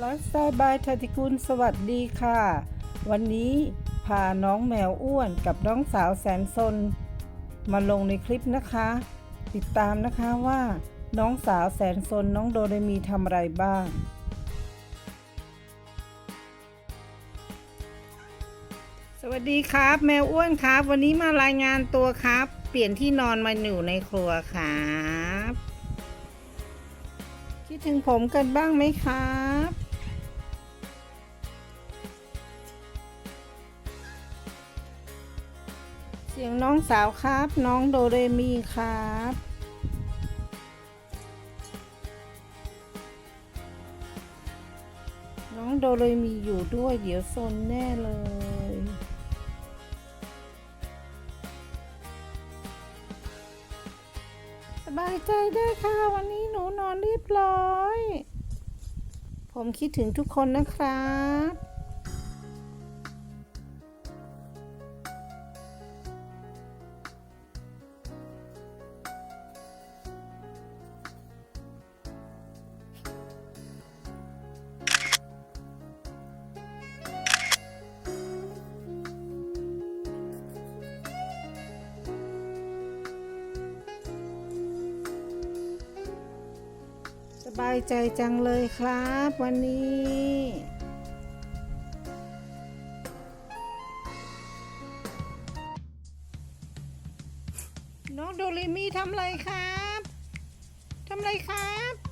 ไลฟ์สไตล์บายทติกุลสวัสดีค่ะ วันนี้พาน้องแมวอ้วนกับน้องสาวแสนซน มาลงในคลิปนะคะ ติดตามนะคะว่า น้องสาวแสนซนน้องโดเรมีทำอะไรบ้าง สวัสดีครับ แมวอ้วนครับ วันนี้มารายงานตัวครับ เปลี่ยนที่นอนมาอยู่ในครัวครับ คิดถึงผมกันบ้างไหมครับ สียงน้องสาวครับ น้องโดเรมีครับน้องโดเรมีอยู่ด้วย เดี๋ยวซนแน่เลยสบายใจได้ค่ะ วันนี้หนูนอนเรียบร้อย ผมคิดถึงทุกคนนะครับ บายใจจังเลยครับ วันนี้น้องโดเรมีทำอะไรครับ ทำอะไรครับ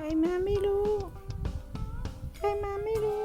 ใครมาไม่รู้ ใครมาไม่รู้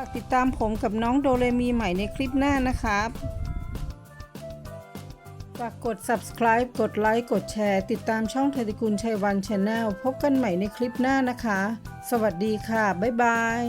ากติดตามผมกับน้องโดเรมีใหม่ในคลิปหน้านะครับฝากกด subscribe กดไลค์ กดแชร์ ติดตามช่องเทติกุลชัยวันชาแนลพบกันใหม่ในคลิปหน้านะคะ สวัสดีค่ะ บ๊ายบาย